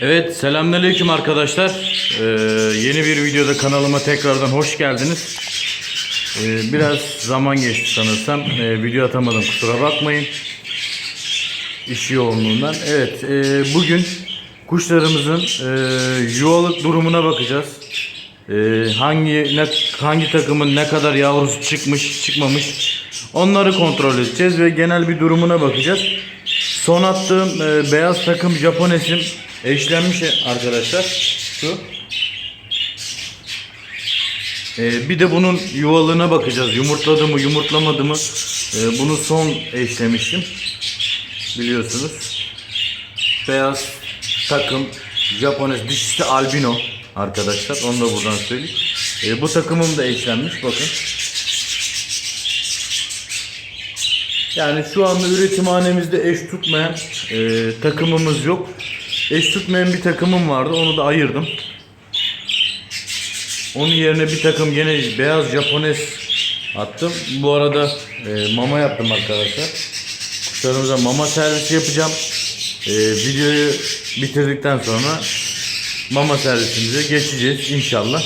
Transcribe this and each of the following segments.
Evet selamünaleyküm arkadaşlar. Ee, yeni bir videoda kanalıma tekrardan hoş geldiniz. Ee, biraz zaman geçti sanırsam. Ee, video atamadım kusura bakmayın. İş yoğunluğundan. Evet e, bugün kuşlarımızın e, yuvalık durumuna bakacağız. Ee, hangi ne, hangi takımın ne kadar yavrusu çıkmış çıkmamış onları kontrol edeceğiz ve genel bir durumuna bakacağız. Son attığım e, beyaz takım Japonesim eşlenmiş arkadaşlar. Şu. E, bir de bunun yuvalığına bakacağız. Yumurtladı mı, yumurtlamadı mı? E, bunu son eşlemiştim. Biliyorsunuz. Beyaz takım Japones dişisi albino arkadaşlar. Onu da buradan söyleyeyim. E, bu takımım da eşlenmiş. Bakın. Yani şu anda üretimhanemizde eş tutmayan e, takımımız yok. Eş tutmayan bir takımım vardı. Onu da ayırdım. Onun yerine bir takım gene beyaz Japones attım. Bu arada e, mama yaptım arkadaşlar. Kuşlarımıza mama servisi yapacağım. E, videoyu bitirdikten sonra mama servisimize geçeceğiz inşallah.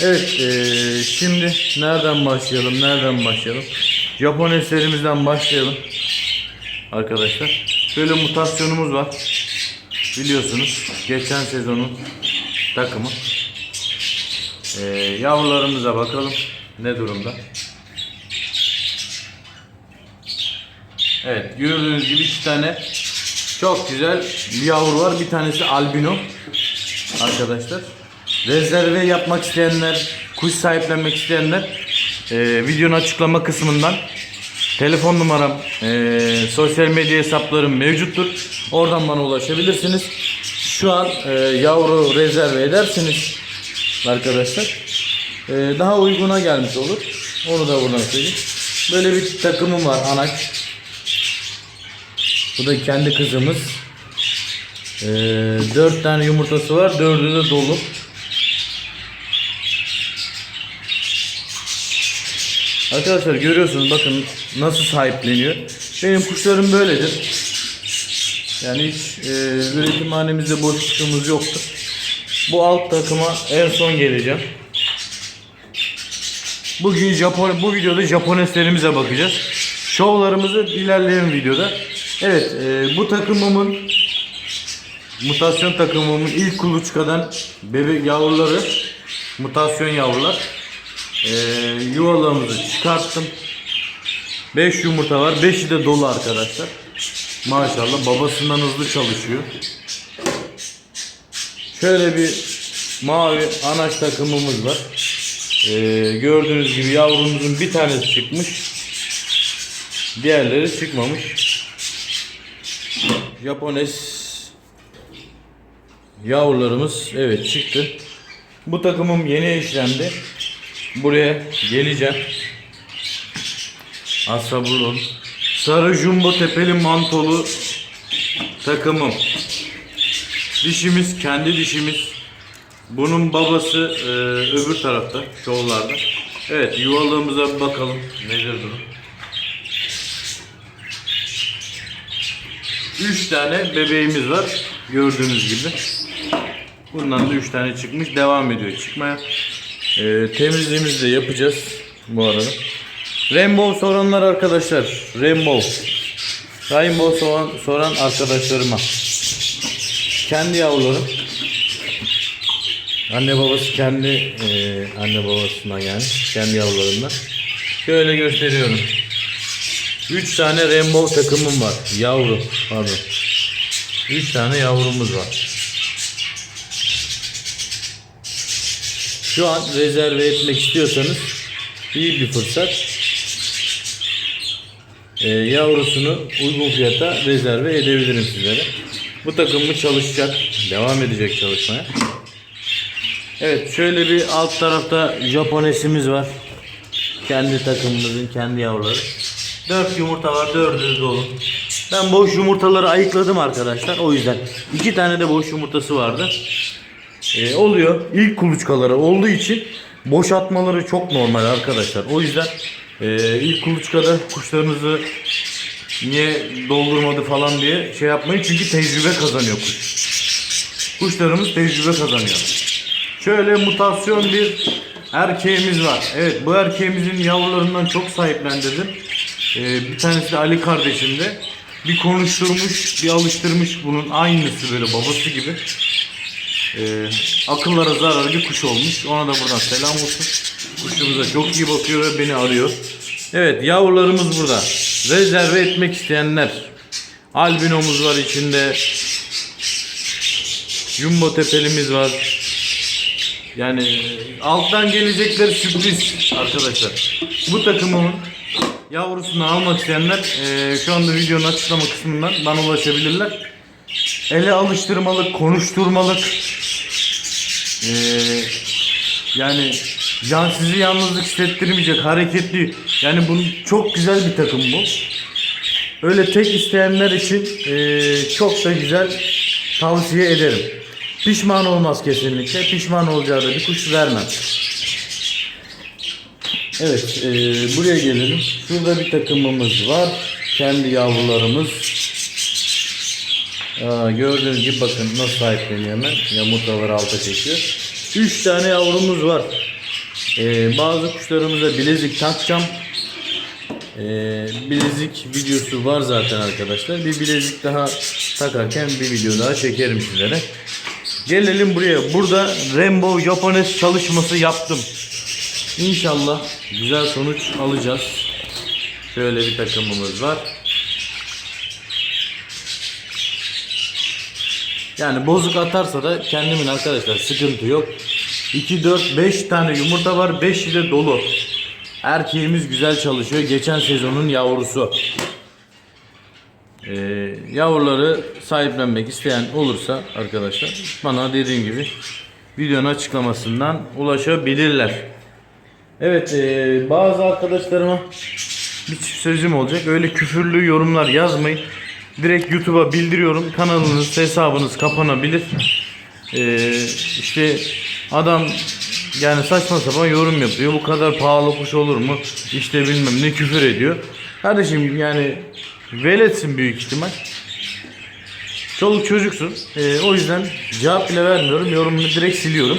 Evet e, şimdi nereden başlayalım nereden başlayalım? Japoneslerimizden başlayalım. Arkadaşlar. Böyle mutasyonumuz var. Biliyorsunuz geçen sezonun takımı. Ee, yavrularımıza bakalım ne durumda. Evet gördüğünüz gibi iki tane çok güzel bir yavru var. Bir tanesi albino arkadaşlar. Rezerve yapmak isteyenler, kuş sahiplenmek isteyenler e, videonun açıklama kısmından telefon numaram, e, sosyal medya hesaplarım mevcuttur. Oradan bana ulaşabilirsiniz. Şu an e, yavru rezerve edersiniz arkadaşlar. E, daha uyguna gelmiş olur. Onu da buradan söyleyeyim. Böyle bir takımım var anaç. Bu da kendi kızımız. E, 4 tane yumurtası var. Dördü de dolu. Arkadaşlar görüyorsunuz bakın nasıl sahipleniyor. Benim kuşlarım böyledir. Yani hiç e, üretimhanemizde boşluğumuz yoktur. Bu alt takıma en son geleceğim. Bugün Japon bu videoda Japoneslerimize bakacağız. Şovlarımızı ilerleyen videoda. Evet e, bu takımımın mutasyon takımımın ilk kuluçkadan bebek yavruları mutasyon yavrular. Ee, yuvalarımızı çıkarttım. 5 yumurta var. 5'i de dolu arkadaşlar. Maşallah babasından hızlı çalışıyor. Şöyle bir mavi anaç takımımız var. Ee, gördüğünüz gibi yavrumuzun bir tanesi çıkmış. Diğerleri çıkmamış. Japones yavrularımız evet çıktı. Bu takımım yeni işlendi. Buraya geleceğim. Asabulun. Sarı jumbo tepeli mantolu takımım. Dişimiz kendi dişimiz. Bunun babası e, öbür tarafta, şovlarda. Evet, yuvalığımıza bir bakalım. Nedir durum? Üç tane bebeğimiz var. Gördüğünüz gibi. Bundan da üç tane çıkmış. Devam ediyor çıkmaya. Ee, temizliğimizi de yapacağız bu arada. Rainbow soranlar arkadaşlar. Rainbow. Rainbow soran, soran arkadaşlarıma. Kendi yavrularım. Anne babası kendi e, anne babasından yani. Kendi yavrularımdan. Şöyle gösteriyorum. 3 tane rainbow takımım var. Yavru. Pardon. 3 tane yavrumuz var. Şu an rezerve etmek istiyorsanız iyi bir fırsat. Ee, yavrusunu uygun fiyata rezerve edebilirim sizlere. Bu takımı çalışacak. Devam edecek çalışmaya. Evet şöyle bir alt tarafta Japonesimiz var. Kendi takımımızın kendi yavruları. 4 yumurta var. 4'ü de dolu. Ben boş yumurtaları ayıkladım arkadaşlar. O yüzden iki tane de boş yumurtası vardı. Ee, oluyor. İlk kuluçkaları olduğu için boşaltmaları çok normal arkadaşlar. O yüzden e, ilk kuluçkada kuşlarınızı niye doldurmadı falan diye şey yapmayın. Çünkü tecrübe kazanıyor kuş. kuşlarımız tecrübe kazanıyor. Şöyle mutasyon bir erkeğimiz var. Evet bu erkeğimizin yavrularından çok sahiplendirdim. Ee, bir tanesi de Ali kardeşimde. Bir konuşturmuş, bir alıştırmış bunun aynısı böyle babası gibi. Ee, akıllara zararlı bir kuş olmuş. Ona da buradan selam olsun. Kuşumuza çok iyi bakıyor ve beni arıyor. Evet yavrularımız burada. Rezerve etmek isteyenler. Albinomuz var içinde. Jumbo tepelimiz var. Yani alttan gelecekler sürpriz arkadaşlar. Bu takımımın yavrusunu almak isteyenler eee, şu anda videonun açıklama kısmından bana ulaşabilirler. Ele alıştırmalık, konuşturmalık. eee, yani can sizi yalnızlık hissettirmeyecek, hareketli. Yani bunun çok güzel bir takım bu. Öyle tek isteyenler için eee, çok da güzel tavsiye ederim. Pişman olmaz kesinlikle. Pişman olacağı da bir kuş vermem. Evet, eee, buraya gelelim. Şurada bir takımımız var. Kendi yavrularımız. Gördüğünüz gibi bakın nasıl sahipleniyor hemen. Yumurtaları alta çekiyor. 3 tane yavrumuz var. Eee, bazı kuşlarımıza bilezik takacağım. Ee, bilezik videosu var zaten arkadaşlar. Bir bilezik daha takarken bir video daha çekerim sizlere. Gelelim buraya. Burada Rainbow Japones çalışması yaptım. İnşallah güzel sonuç alacağız. Şöyle bir takımımız var. Yani bozuk atarsa da kendimin arkadaşlar sıkıntı yok. 2, 4, 5 tane yumurta var. 5'i de dolu. Erkeğimiz güzel çalışıyor. Geçen sezonun yavrusu. Ee, yavruları sahiplenmek isteyen olursa arkadaşlar bana dediğim gibi videonun açıklamasından ulaşabilirler. Evet ee, bazı arkadaşlarıma bir sözüm olacak. Öyle küfürlü yorumlar yazmayın. Direkt YouTube'a bildiriyorum. Kanalınız, hesabınız kapanabilir. Ee, işte adam yani saçma sapan yorum yapıyor. Bu kadar pahalı kuş olur mu? İşte bilmem ne küfür ediyor. Kardeşim yani veletsin büyük ihtimal. Çoluk çocuksun. Ee, o yüzden cevap bile vermiyorum. Yorumunu direkt siliyorum.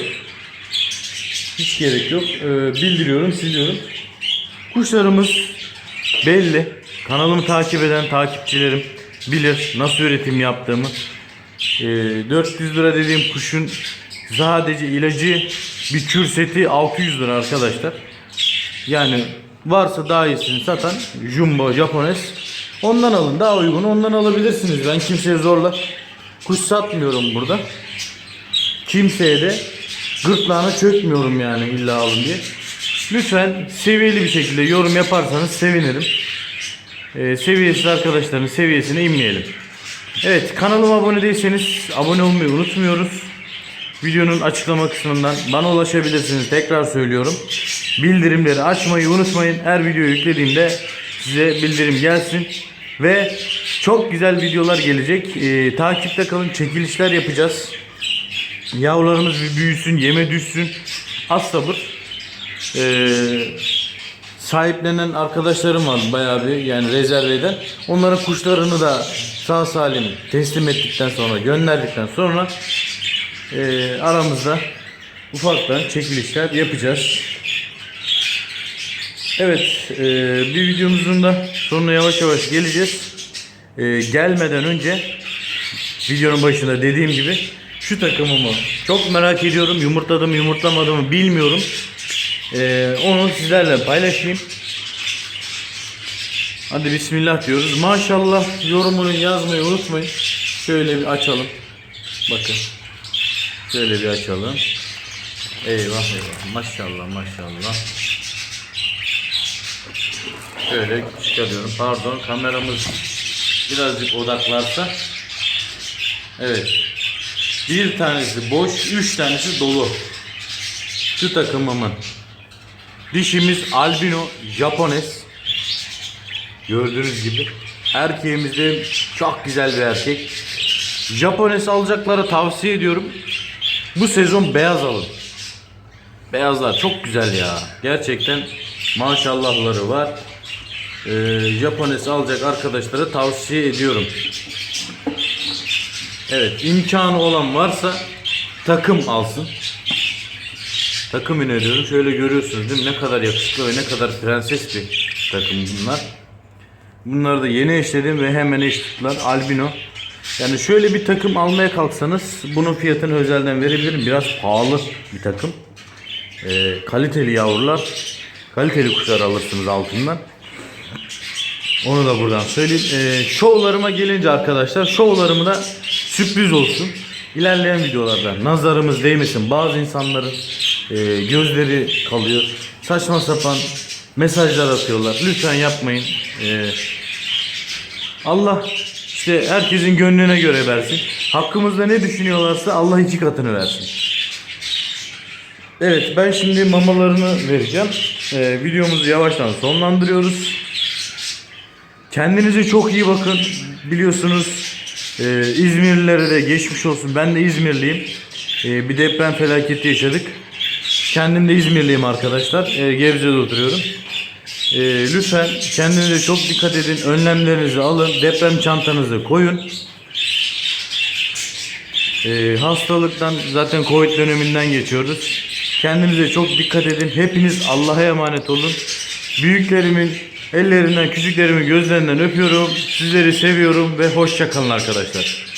Hiç gerek yok. Ee, bildiriyorum, siliyorum. Kuşlarımız belli. Kanalımı takip eden takipçilerim bilir nasıl üretim yaptığımı. Ee, 400 lira dediğim kuşun sadece ilacı bir kür seti 600 lira arkadaşlar. Yani varsa daha iyisini satan Jumbo Japones ondan alın daha uygun ondan alabilirsiniz. Ben kimseye zorla kuş satmıyorum burada. Kimseye de gırtlağına çökmüyorum yani illa alın diye. Lütfen seviyeli bir şekilde yorum yaparsanız sevinirim. Ee, seviyesiz arkadaşların seviyesine inmeyelim. Evet kanalıma abone değilseniz abone olmayı unutmuyoruz. Videonun açıklama kısmından bana ulaşabilirsiniz. Tekrar söylüyorum. Bildirimleri açmayı unutmayın. Her videoyu yüklediğimde size bildirim gelsin. Ve çok güzel videolar gelecek. Ee, takipte kalın. Çekilişler yapacağız. Yavrularımız bir büyüsün, yeme düşsün. Az sabır. Ee, sahiplenen arkadaşlarım var bayağı bir yani rezerve. Onların kuşlarını da sağ salim teslim ettikten sonra gönderdikten sonra e, aramızda ufaktan çekilişler yapacağız. Evet e, bir videomuzun da sonuna yavaş yavaş geleceğiz. E, gelmeden önce videonun başında dediğim gibi şu takımımı çok merak ediyorum. Yumurtladım yumurtlamadım bilmiyorum. E, onu sizlerle paylaşayım. Hadi bismillah diyoruz. Maşallah yorumunu yazmayı unutmayın. Şöyle bir açalım. Bakın. Şöyle bir açalım. Eyvah eyvah. Maşallah maşallah. Şöyle çıkarıyorum. Pardon kameramız birazcık odaklarsa. Evet. Bir tanesi boş, üç tanesi dolu. Şu takımımın. Dişimiz albino Japones. Gördüğünüz gibi. Erkeğimiz de çok güzel bir erkek. Japones alacakları tavsiye ediyorum. Bu sezon beyaz alın. Beyazlar çok güzel ya. Gerçekten maşallahları var. Ee, Japones alacak arkadaşlara tavsiye ediyorum. Evet imkanı olan varsa takım alsın. Takım öneriyorum. Şöyle görüyorsunuz değil mi? Ne kadar yakışıklı ve ne kadar prenses bir takım bunlar. Bunları da yeni eşledim ve hemen eş tuttular. Albino. Yani şöyle bir takım almaya kalksanız bunun fiyatını özelden verebilirim. Biraz pahalı bir takım. Ee, kaliteli yavrular. Kaliteli kuşlar alırsınız altından. Onu da buradan söyleyeyim. Ee, şovlarıma gelince arkadaşlar şovlarımı da sürpriz olsun. İlerleyen videolarda nazarımız değmesin. Bazı insanların e, gözleri kalıyor. Saçma sapan mesajlar atıyorlar. Lütfen yapmayın. Ee, Allah işte herkesin gönlüne göre versin. Hakkımızda ne düşünüyorlarsa Allah iki katını versin. Evet ben şimdi mamalarını vereceğim. Ee, videomuzu yavaştan sonlandırıyoruz. Kendinize çok iyi bakın. Biliyorsunuz e, İzmirlilere de geçmiş olsun. Ben de İzmirliyim. E, bir deprem felaketi yaşadık. Kendim de İzmirliyim arkadaşlar. E, Gebze'de oturuyorum. E, lütfen kendinize çok dikkat edin. Önlemlerinizi alın. Deprem çantanızı koyun. E, hastalıktan zaten Covid döneminden geçiyoruz. Kendinize çok dikkat edin. Hepiniz Allah'a emanet olun. Büyüklerimin ellerinden, küçüklerimin gözlerinden öpüyorum. Sizleri seviyorum ve hoşça kalın arkadaşlar.